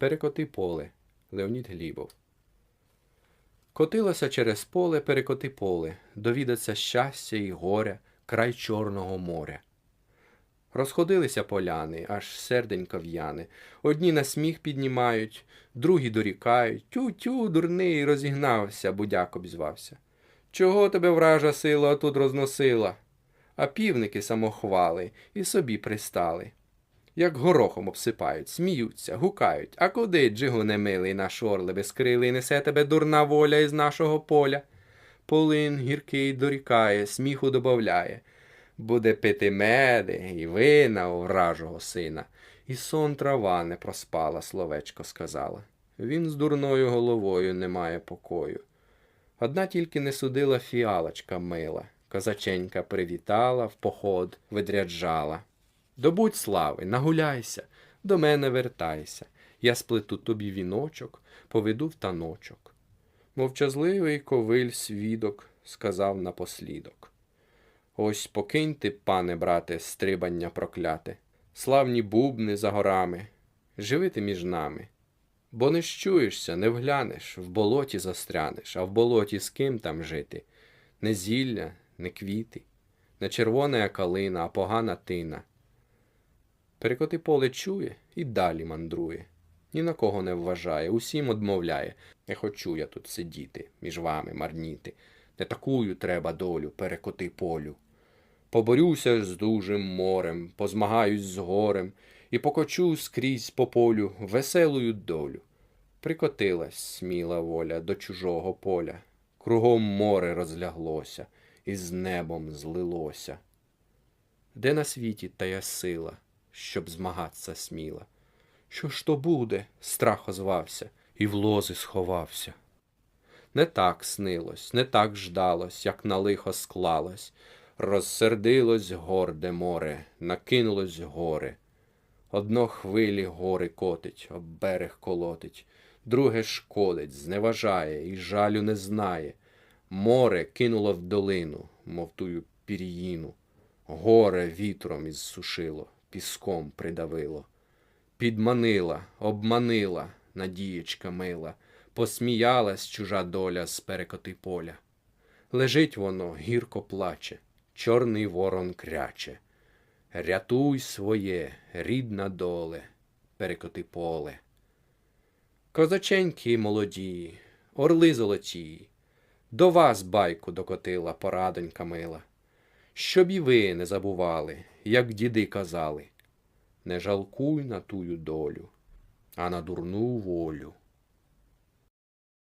Перекоти поле. Леонід Глібов. Котилося через поле, перекоти поле, довідаться щастя і горя, край Чорного моря. Розходилися поляни, аж серденько в'яне. Одні на сміх піднімають, другі дорікають. Тю-тю, дурний, розігнався, будяк обізвався. Чого тебе вража сила тут розносила? А півники самохвали і собі пристали. Як горохом обсипають, сміються, гукають. А куди, джигу немилий, наш орле безкрилий, несе тебе дурна воля із нашого поля? Полин гіркий дорікає, сміху добавляє. Буде пити меди і вина у вражого сина. І сон трава не проспала, словечко сказала. Він з дурною головою не має покою. Одна тільки не судила фіалочка мила, козаченька привітала, в поход видряджала. Добудь слави, нагуляйся, до мене вертайся. Я сплету тобі віночок, поведу в таночок. Мовчазливий ковиль свідок сказав напослідок. Ось покинь ти, пане брате, стрибання прокляте, славні бубни за горами, живи ти між нами. Бо не щуєшся, не вглянеш, в болоті застрянеш, а в болоті з ким там жити? Не зілля, не квіти, не червона калина, а погана тина. Перекоти поле чує і далі мандрує. Ні на кого не вважає, усім одмовляє. Не хочу я тут сидіти, між вами марніти. Не такую треба долю, перекоти полю. Поборюся з дужим морем, позмагаюсь з горем і покочу скрізь по полю веселую долю. Прикотилась сміла воля до чужого поля, кругом море розляглося, і з небом злилося. Де на світі тая сила, щоб змагатися сміла? Що ж то буде? страх озвався і в лози сховався. Не так снилось, не так ждалось, як на лихо склалось. Розсердилось горде море, накинулось горе. Одно хвилі гори котить, об берег колотить, друге шкодить, зневажає і жалю не знає. Море кинуло в долину, мов тую пір'їну. Горе вітром ізсушило, піском придавило. Підманила, обманила, надієчка мила, посміялась чужа доля з перекоти поля. Лежить воно, гірко плаче, чорний ворон кряче. Рятуй своє, рідна доле, перекоти поле. Козаченьки молоді, орли золоті, до вас байку докотила порадонька мила, щоб і ви не забували, як діди казали, не жалкуй на тую долю, а на дурну волю.